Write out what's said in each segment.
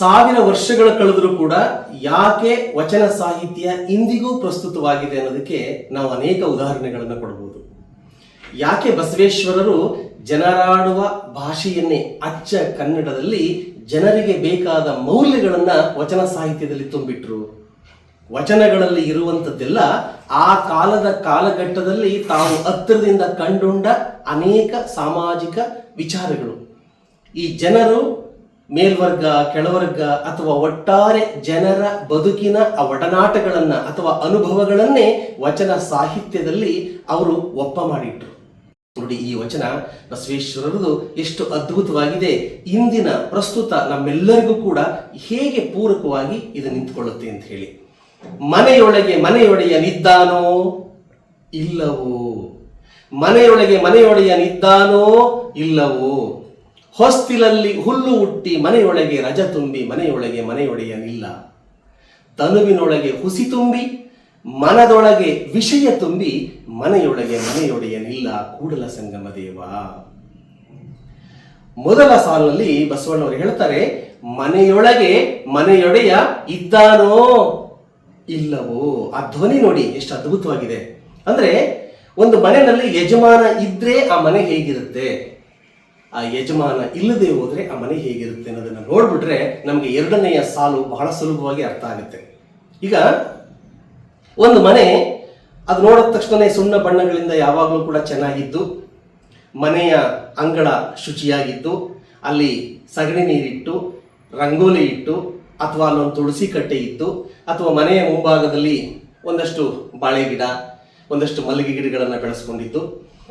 ಸಾವಿರ ವರ್ಷಗಳ ಕಳೆದರೂ ಕೂಡ ಯಾಕೆ ವಚನ ಸಾಹಿತ್ಯ ಇಂದಿಗೂ ಪ್ರಸ್ತುತವಾಗಿದೆ ಅನ್ನೋದಕ್ಕೆ ನಾವು ಅನೇಕ ಉದಾಹರಣೆಗಳನ್ನು ಕೊಡಬಹುದು ಯಾಕೆ ಬಸವೇಶ್ವರರು ಜನರಾಡುವ ಭಾಷೆಯನ್ನೇ ಅಚ್ಚ ಕನ್ನಡದಲ್ಲಿ ಜನರಿಗೆ ಬೇಕಾದ ಮೌಲ್ಯಗಳನ್ನು ವಚನ ಸಾಹಿತ್ಯದಲ್ಲಿ ತುಂಬಿಟ್ರು. ವಚನಗಳಲ್ಲಿ ಇರುವಂಥದ್ದೆಲ್ಲ ಆ ಕಾಲದ ಕಾಲಘಟ್ಟದಲ್ಲಿ ತಾವು ಹತ್ತಿರದಿಂದ ಕಂಡುಂಡ ಅನೇಕ ಸಾಮಾಜಿಕ ವಿಚಾರಗಳು. ಈ ಜನರು ಮೇಲ್ವರ್ಗ, ಕೆಳವರ್ಗ ಅಥವಾ ಒಟ್ಟಾರೆ ಜನರ ಬದುಕಿನ ಆ ಒಡನಾಟಗಳನ್ನ ಅಥವಾ ಅನುಭವಗಳನ್ನೇ ವಚನ ಸಾಹಿತ್ಯದಲ್ಲಿ ಅವರು ಒಪ್ಪ ಮಾಡಿಟ್ರು. ನೋಡಿ, ಈ ವಚನ ಬಸವೇಶ್ವರರದು ಎಷ್ಟು ಅದ್ಭುತವಾಗಿದೆ. ಇಂದಿನ ಪ್ರಸ್ತುತ ನಮ್ಮೆಲ್ಲರಿಗೂ ಕೂಡ ಹೇಗೆ ಪೂರಕವಾಗಿ ಇದು ನಿಂತುಕೊಳ್ಳುತ್ತೆ ಅಂತ ಹೇಳಿ. ಮನೆಯೊಳಗೆ ಮನೆಯೊಡೆಯನಿದ್ದಾನೋ ಇಲ್ಲವೋ? ಮನೆಯೊಳಗೆ ಮನೆಯೊಡೆಯನಿದ್ದಾನೋ ಇಲ್ಲವೋ? ಹೊಸ್ತಿಲಲ್ಲಿ ಹುಲ್ಲು ಹುಟ್ಟಿ ಮನೆಯೊಳಗೆ ರಜ ತುಂಬಿ ಮನೆಯೊಳಗೆ ಮನೆಯೊಡೆಯನಿಲ್ಲ ತನುವಿನೊಳಗೆ ಹುಸಿ ತುಂಬಿ, ಮನದೊಳಗೆ ವಿಷಯ ತುಂಬಿ ಮನೆಯೊಳಗೆ ಮನೆಯೊಡೆಯನಿಲ್ಲ ಕೂಡಲ ಸಂಗಮ ದೇವ. ಮೊದಲ ಸಾಲಿನಲ್ಲಿ ಬಸವಣ್ಣವರು ಹೇಳ್ತಾರೆ, ಮನೆಯೊಳಗೆ ಮನೆಯೊಡೆಯ ಇದ್ದಾನೋ ಇಲ್ಲವೋ? ಆ ಧ್ವನಿ ನೋಡಿ, ಎಷ್ಟು ಅದ್ಭುತವಾಗಿದೆ. ಅಂದ್ರೆ ಒಂದು ಮನೆಯಲ್ಲಿ ಯಜಮಾನ ಇದ್ರೆ ಆ ಮನೆ ಹೇಗಿರುತ್ತೆ? ಆ ಯಜಮಾನ ಇಲ್ಲದೆ ಹೋದರೆ ಆ ಮನೆ ಹೇಗಿರುತ್ತೆ ಅನ್ನೋದನ್ನ ನೋಡ್ಬಿಟ್ರೆ ನಮಗೆ ಎರಡನೆಯ ಸಾಲು ಬಹಳ ಸುಲಭವಾಗಿ ಅರ್ಥ ಆಗುತ್ತೆ. ಈಗ ಒಂದು ಮನೆ ಅದು ನೋಡಿದ ತಕ್ಷಣ ಸುಣ್ಣ ಬಣ್ಣಗಳಿಂದ ಯಾವಾಗಲೂ ಕೂಡ ಚೆನ್ನಾಗಿದ್ದು, ಮನೆಯ ಅಂಗಳ ಶುಚಿಯಾಗಿದ್ದು, ಅಲ್ಲಿ ಸಗಣಿ ನೀರಿಟ್ಟು, ರಂಗೋಲಿ ಇಟ್ಟು, ಅಥವಾ ಅಲ್ಲೊಂದು ತುಳಸಿ ಕಟ್ಟೆ ಇತ್ತು ಅಥವಾ ಮನೆಯ ಮುಂಭಾಗದಲ್ಲಿ ಒಂದಷ್ಟು ಬಾಳೆ ಗಿಡ ಒಂದಷ್ಟು ಮಲ್ಲಿಗೆ ಗಿಡಗಳನ್ನು ಬೆಳೆಸ್ಕೊಂಡಿದ್ದು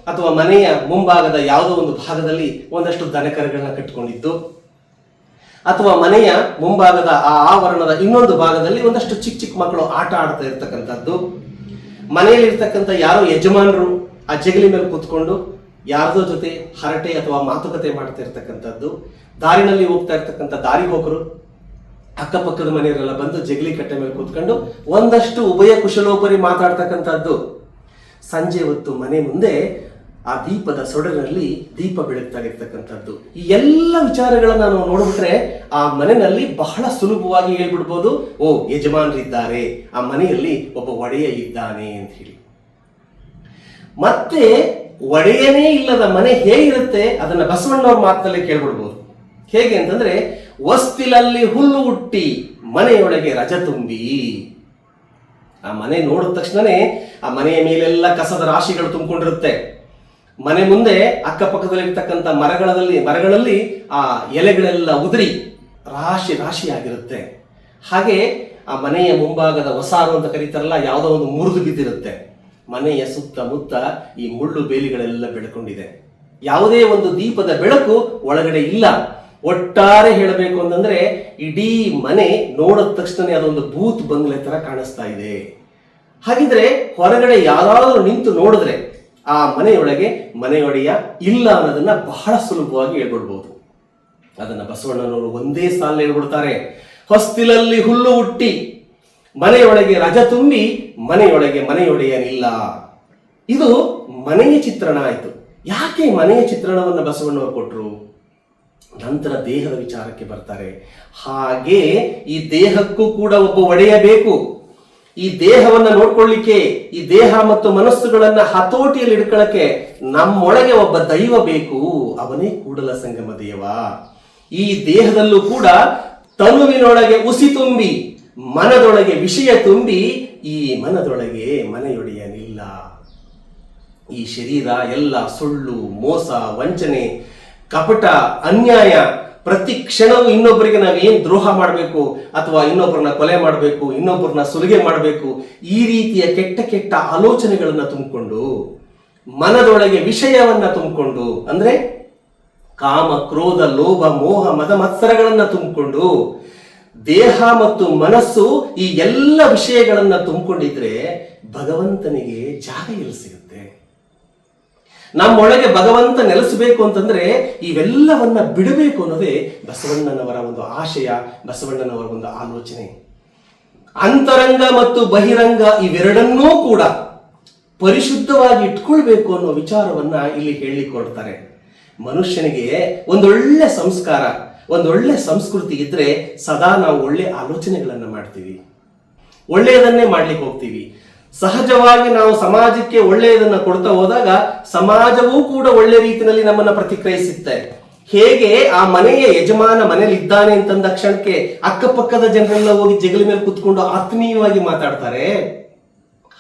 ಅಥವಾ ಮನೆಯ ಮುಂಭಾಗದ ಯಾವುದೋ ಒಂದು ಭಾಗದಲ್ಲಿ ಒಂದಷ್ಟು ದನಕರುಗಳನ್ನ ಕಟ್ಟಿಕೊಂಡಿದ್ದು, ಅಥವಾ ಮನೆಯ ಮುಂಭಾಗದ ಆ ಆವರಣದ ಇನ್ನೊಂದು ಭಾಗದಲ್ಲಿ ಒಂದಷ್ಟು ಚಿಕ್ಕ ಚಿಕ್ಕ ಮಕ್ಕಳು ಆಟ ಆಡ್ತಾ ಇರ್ತಕ್ಕಂಥದ್ದು. ಮನೆಯಲ್ಲಿ ಇರ್ತಕ್ಕಂಥ ಯಾರೋ ಯಜಮಾನರು ಆ ಜಗಲಿ ಮೇಲೆ ಕೂತ್ಕೊಂಡು ಯಾರದೋ ಜೊತೆ ಹರಟೆ ಅಥವಾ ಮಾತುಕತೆ ಮಾಡ್ತಾ ಇರ್ತಕ್ಕಂಥದ್ದು. ದಾರಿನಲ್ಲಿ ಹೋಗ್ತಾ ಇರ್ತಕ್ಕಂಥ ದಾರಿ ಹೋಗರು. ಅಕ್ಕಪಕ್ಕದ ಮನೆಯವರೆಲ್ಲ ಬಂದು ಜಗಲಿ ಕಟ್ಟೆ ಮೇಲೆ ಕೂತ್ಕೊಂಡು ಒಂದಷ್ಟು ಉಭಯ ಕುಶಲೋಪರಿ ಮಾತಾಡ್ತಕ್ಕಂಥದ್ದು. ಸಂಜೆ ಹೊತ್ತು ಮನೆ ಮುಂದೆ ಆ ದೀಪದ ಸೊಡರಲ್ಲಿ ದೀಪ ಬೆಳಗ್ತಾ ಇರ್ತಕ್ಕಂಥದ್ದು ಈ ಎಲ್ಲ ವಿಚಾರಗಳನ್ನ ನಾವು ನೋಡ್ಬಿಟ್ರೆ ಆ ಮನೆಯಲ್ಲಿ ಬಹಳ ಸುಲಭವಾಗಿ ಹೇಳ್ಬಿಡ್ಬೋದು, ಓ, ಯಜಮಾನರಿದ್ದಾರೆ, ಆ ಮನೆಯಲ್ಲಿ ಒಬ್ಬ ಒಡೆಯ ಇದ್ದಾನೆ ಅಂತ ಹೇಳಿ. ಮತ್ತೆ ಒಡೆಯನೇ ಇಲ್ಲದ ಮನೆ ಹೇಗಿರುತ್ತೆ ಅದನ್ನ ಬಸವಣ್ಣವ್ರ ಮಾತಲ್ಲೇ ಕೇಳ್ಬಿಡ್ಬೋದು. ಹೇಗೆ ಅಂತಂದ್ರೆ ವಸ್ತಿಲಲ್ಲಿ ಹುಲ್ಲು ಹುಟ್ಟಿ ಮನೆಯೊಳಗೆ ರಜ ತುಂಬಿ. ಆ ಮನೆ ನೋಡಿದ ತಕ್ಷಣನೇ ಆ ಮನೆಯ ಮೇಲೆಲ್ಲ ಕಸದ ರಾಶಿಗಳು ತುಂಬಿಕೊಂಡಿರುತ್ತೆ. ಮನೆ ಮುಂದೆ ಅಕ್ಕಪಕ್ಕದಲ್ಲಿರ್ತಕ್ಕಂಥ ಮರಗಳಲ್ಲಿ ಮರಗಳಲ್ಲಿ ಆ ಎಲೆಗಳೆಲ್ಲ ಉದುರಿ ರಾಶಿ ರಾಶಿಯಾಗಿರುತ್ತೆ. ಹಾಗೆ ಆ ಮನೆಯ ಮುಂಭಾಗದ ಹೊಸಾರು ಅಂತ ಕರೀತಾರಲ್ಲ, ಯಾವುದೋ ಒಂದು ಮುರಿದು ಬಿದ್ದಿರುತ್ತೆ. ಮನೆಯ ಸುತ್ತಮುತ್ತ ಈ ಮುಳ್ಳು ಬೇಲಿಗಳೆಲ್ಲ ಬೆಳ್ಕೊಂಡಿದೆ. ಯಾವುದೇ ಒಂದು ದೀಪದ ಬೆಳಕು ಒಳಗಡೆ ಇಲ್ಲ. ಒಟ್ಟಾರೆ ಹೇಳಬೇಕು ಅಂತಂದ್ರೆ, ಇಡೀ ಮನೆ ನೋಡಿದ ತಕ್ಷಣ ಅದೊಂದು ಬೂತ್ ಬಂಗ್ಲೆ ತರ ಕಾಣಿಸ್ತಾ ಇದೆ. ಹಾಗಿದ್ರೆ ಹೊರಗಡೆ ಯಾರಾದರೂ ನಿಂತು ನೋಡಿದ್ರೆ ಆ ಮನೆಯೊಳಗೆ ಮನೆಯೊಡೆಯ ಇಲ್ಲ ಅನ್ನೋದನ್ನ ಬಹಳ ಸುಲಭವಾಗಿ ಹೇಳ್ಬಿಡ್ಬೋದು ಅದನ್ನ ಬಸವಣ್ಣನವರು ಒಂದೇ ಸಾಲ ಹೇಳ್ಬಿಡ್ತಾರೆ ಹೊಸ್ತಿಲಲ್ಲಿ ಹುಲ್ಲು ಹುಟ್ಟಿ, ಮನೆಯೊಳಗೆ ರಜ ತುಂಬಿ, ಮನೆಯೊಳಗೆ ಮನೆಯೊಡೆಯನಿಲ್ಲ ಇದು ಮನೆಯ ಚಿತ್ರಣ ಆಯಿತು. ಯಾಕೆ ಮನೆಯ ಚಿತ್ರಣವನ್ನು ಬಸವಣ್ಣವರು ಕೊಟ್ಟರು ನಂತರ ದೇಹದ ವಿಚಾರಕ್ಕೆ ಬರ್ತಾರೆ. ಹಾಗೆ ಈ ದೇಹಕ್ಕೂ ಕೂಡ ಒಬ್ಬ ಒಡೆಯ ಬೇಕು ಈ ದೇಹವನ್ನ ನೋಡ್ಕೊಳ್ಳಿಕ್ಕೆ, ಈ ದೇಹ ಮತ್ತು ಮನಸ್ಸುಗಳನ್ನ ಹತೋಟಿಯಲ್ಲಿ ಇಡ್ಕೊಳ್ಳಕ್ಕೆ ನಮ್ಮೊಳಗೆ ಒಬ್ಬ ದೈವ ಬೇಕು, ಅವನೇ ಕೂಡಲ ಸಂಗಮ ದೇವ. ಈ ದೇಹದಲ್ಲೂ ಕೂಡ ತನುವಿನೊಳಗೆ ಉಸಿ ತುಂಬಿ, ಮನದೊಳಗೆ ವಿಷಯ ತುಂಬಿ, ಈ ಮನದೊಳಗೆ ಮನೆಯೊಡೆಯಲಿಲ್ಲ ಈ ಶರೀರ, ಎಲ್ಲ ಸುಳ್ಳು, ಮೋಸ, ವಂಚನೆ, ಕಪಟ, ಅನ್ಯಾಯ ಪ್ರತಿ ಕ್ಷಣವೂ ಇನ್ನೊಬ್ಬರಿಗೆ ನಾವು ಏನು ದ್ರೋಹ ಮಾಡಬೇಕು ಅಥವಾ ಇನ್ನೊಬ್ಬರನ್ನ ಕೊಲೆ ಮಾಡಬೇಕು, ಇನ್ನೊಬ್ಬರನ್ನ ಸುಲಿಗೆ ಮಾಡಬೇಕು, ಈ ರೀತಿಯ ಕೆಟ್ಟ ಕೆಟ್ಟ ಆಲೋಚನೆಗಳನ್ನ ತುಂಬಿಕೊಂಡು, ಮನದೊಳಗೆ ವಿಷಯವನ್ನ ತುಂಬಿಕೊಂಡು, ಅಂದ್ರೆ ಕಾಮ, ಕ್ರೋಧ, ಲೋಭ, ಮೋಹ, ಮದ, ಮತ್ಸರಗಳನ್ನ ತುಂಬಿಕೊಂಡು, ದೇಹ ಮತ್ತು ಮನಸ್ಸು ಈ ಎಲ್ಲ ವಿಷಯಗಳನ್ನ ತುಂಬಿಕೊಂಡಿದ್ರೆ ಭಗವಂತನಿಗೆ ಜಾಗ ಎಲ್ಲಿ ನಮ್ಮೊಳಗೆ ಭಗವಂತ ನೆಲೆಸಬೇಕು ಅಂತಂದ್ರೆ ಇವೆಲ್ಲವನ್ನ ಬಿಡಬೇಕು ಅನ್ನೋದೇ ಬಸವಣ್ಣನವರ ಒಂದು ಆಶಯ, ಬಸವಣ್ಣನವರ ಒಂದು ಆಲೋಚನೆ. ಅಂತರಂಗ ಮತ್ತು ಬಹಿರಂಗ ಇವೆರಡನ್ನೂ ಕೂಡ ಪರಿಶುದ್ಧವಾಗಿ ಇಟ್ಕೊಳ್ಬೇಕು ಅನ್ನೋ ವಿಚಾರವನ್ನ ಇಲ್ಲಿ ಹೇಳಿಕೊಡ್ತಾರೆ. ಮನುಷ್ಯನಿಗೆ ಒಂದೊಳ್ಳೆ ಸಂಸ್ಕಾರ, ಒಂದೊಳ್ಳೆ ಸಂಸ್ಕೃತಿ ಇದ್ರೆ ಸದಾ ನಾವು ಒಳ್ಳೆ ಆಲೋಚನೆಗಳನ್ನ ಮಾಡ್ತೀವಿ. ಒಳ್ಳೆಯದನ್ನೇ ಮಾಡ್ಲಿಕ್ಕೆ ಹೋಗ್ತೀವಿ. ಸಹಜವಾಗಿ ನಾವು ಸಮಾಜಕ್ಕೆ ಒಳ್ಳೆಯದನ್ನ ಕೊಡ್ತಾ ಹೋದಾಗ ಸಮಾಜವೂ ಕೂಡ ಒಳ್ಳೆ ರೀತಿಯಲ್ಲಿ ನಮ್ಮನ್ನ ಪ್ರತಿಕ್ರಿಯಿಸುತ್ತೆ. ಹೇಗೆ ಆ ಮನೆಯ ಯಜಮಾನ ಮನೇಲಿ ಇದ್ದಾನೆ ಅಂತಂದ ಕ್ಷಣಕ್ಕೆ ಅಕ್ಕಪಕ್ಕದ ಜನರೆಲ್ಲ ಹೋಗಿ ಜಗಲಿ ಮೇಲೆ ಕುತ್ಕೊಂಡು ಆತ್ಮೀಯವಾಗಿ ಮಾತಾಡ್ತಾರೆ.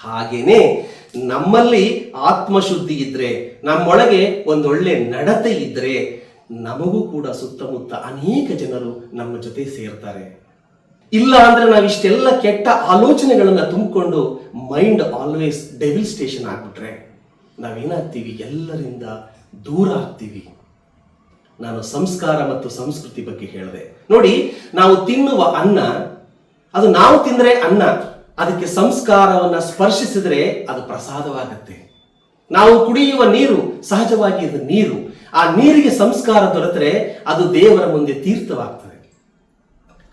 ಹಾಗೇನೆ ನಮ್ಮಲ್ಲಿ ಆತ್ಮಶುದ್ಧಿ ಇದ್ರೆ, ನಮ್ಮೊಳಗೆ ಒಂದೊಳ್ಳೆ ನಡತೆ ಇದ್ರೆ ನಮಗೂ ಕೂಡ ಸುತ್ತಮುತ್ತ ಅನೇಕ ಜನರು ನಮ್ಮ ಜೊತೆ ಸೇರ್ತಾರೆ. ಇಲ್ಲ ಅಂದ್ರೆ ನಾವು ಇಷ್ಟೆಲ್ಲ ಕೆಟ್ಟ ಆಲೋಚನೆಗಳನ್ನ ತುಂಬಿಕೊಂಡು ಮೈಂಡ್ ಆಲ್ವೇಸ್ ಡೆವಿಲ್ ಸ್ಟೇಷನ್ ಆಗ್ಬಿಟ್ರೆ ನಾವೇನಾಗ್ತೀವಿ? ಎಲ್ಲರಿಂದ ದೂರ ಆಗ್ತೀವಿ? ನಾನು ಸಂಸ್ಕಾರ ಮತ್ತು ಸಂಸ್ಕೃತಿ ಬಗ್ಗೆ ಹೇಳಿದೆ. ನೋಡಿ, ನಾವು ತಿನ್ನುವ ಅನ್ನ, ಅದು ನಾವು ತಿಂದ್ರೆ ಅನ್ನ, ಅದಕ್ಕೆ ಸಂಸ್ಕಾರವನ್ನ ಸ್ಪರ್ಶಿಸಿದ್ರೆ ಅದು ಪ್ರಸಾದವಾಗತ್ತೆ. ನಾವು ಕುಡಿಯುವ ನೀರು, ಸಹಜವಾಗಿ ಅದು ನೀರು. ಆ ನೀರಿಗೆ ಸಂಸ್ಕಾರ ದೊರೆತರೆ ಅದು ದೇವರ ಮುಂದೆ ತೀರ್ಥವಾಗ್ತದೆ.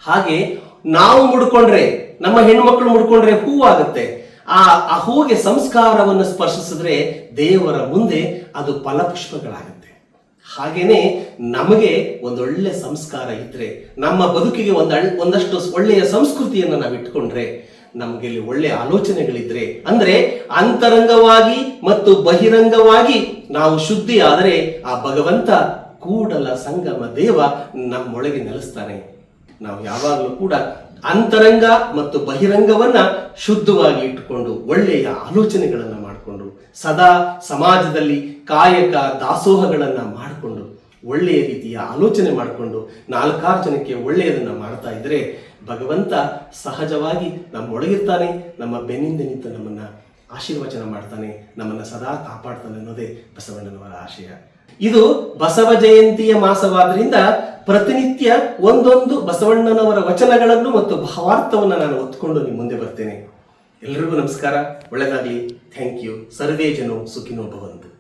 ಹಾಗೆ ನಾವು ಮುಡ್ಕೊಂಡ್ರೆ, ನಮ್ಮ ಹೆಣ್ಮಕ್ಳು ಮುಡ್ಕೊಂಡ್ರೆ ಹೂವಾಗುತ್ತೆ. ಆ ಆ ಹೂಗೆ ಸಂಸ್ಕಾರವನ್ನು ಸ್ಪರ್ಶಿಸಿದ್ರೆ ದೇವರ ಮುಂದೆ ಅದು ಫಲಪುಷ್ಪಗಳಾಗುತ್ತೆ. ಹಾಗೇನೆ ನಮಗೆ ಒಂದೊಳ್ಳೆ ಸಂಸ್ಕಾರ ಇದ್ರೆ, ನಮ್ಮ ಬದುಕಿಗೆ ಒಂದ್ ಒಂದಷ್ಟು ಒಳ್ಳೆಯ ಸಂಸ್ಕೃತಿಯನ್ನು ನಾವು ಇಟ್ಕೊಂಡ್ರೆ ನಮಗೆ ಇಲ್ಲಿ ಒಳ್ಳೆ ಆಲೋಚನೆಗಳಿದ್ರೆ, ಅಂದ್ರೆ ಅಂತರಂಗವಾಗಿ ಮತ್ತು ಬಹಿರಂಗವಾಗಿ ನಾವು ಶುದ್ಧಿ ಆದರೆ ಆ ಭಗವಂತ ಕೂಡಲ ಸಂಗಮ ದೇವ ನಮ್ಮೊಳಗೆ ನೆಲೆಸ್ತಾನೆ. ನಾವು ಯಾವಾಗಲೂ ಕೂಡ ಅಂತರಂಗ ಮತ್ತು ಬಹಿರಂಗವನ್ನ ಶುದ್ಧವಾಗಿ ಇಟ್ಟುಕೊಂಡು ಒಳ್ಳೆಯ ಆಲೋಚನೆಗಳನ್ನ ಮಾಡಿಕೊಂಡು, ಸದಾ ಸಮಾಜದಲ್ಲಿ ಕಾಯಕ ದಾಸೋಹಗಳನ್ನ ಮಾಡಿಕೊಂಡು, ಒಳ್ಳೆಯ ರೀತಿಯ ಆಲೋಚನೆ ಮಾಡಿಕೊಂಡು, ನಾಲ್ಕಾರು ಜನಕ್ಕೆ ಒಳ್ಳೆಯದನ್ನ ಮಾಡ್ತಾ ಇದ್ರೆ ಭಗವಂತ ಸಹಜವಾಗಿ ನಮ್ಮೊಳಗಿರ್ತಾನೆ, ನಮ್ಮ ಬೆನ್ನಿಂದ ನಿಂತು ನಮ್ಮನ್ನ ಆಶೀರ್ವಚನ ಮಾಡ್ತಾನೆ, ನಮ್ಮನ್ನ ಸದಾ ಕಾಪಾಡ್ತಾನೆ ಅನ್ನೋದೇ ಬಸವಣ್ಣನವರ ಆಶಯ. ಇದು ಬಸವ ಜಯಂತಿಯ ಮಾಸವಾದ್ರಿಂದ ಪ್ರತಿನಿತ್ಯ ಒಂದೊಂದು ಬಸವಣ್ಣನವರ ವಚನಗಳನ್ನು ಮತ್ತು ಭಾವಾರ್ಥವನ್ನು ನಾನು ಒತ್ಕೊಂಡು ನಿಮ್ಮ ಮುಂದೆ ಬರ್ತೇನೆ. ಎಲ್ರಿಗೂ ನಮಸ್ಕಾರ. ಒಳ್ಳೆಯದಾಗಲಿ ಥ್ಯಾಂಕ್ ಯು. ಸರ್ವೇ ಜನೋ ಸುಖಿನೋ ಭವಂತು.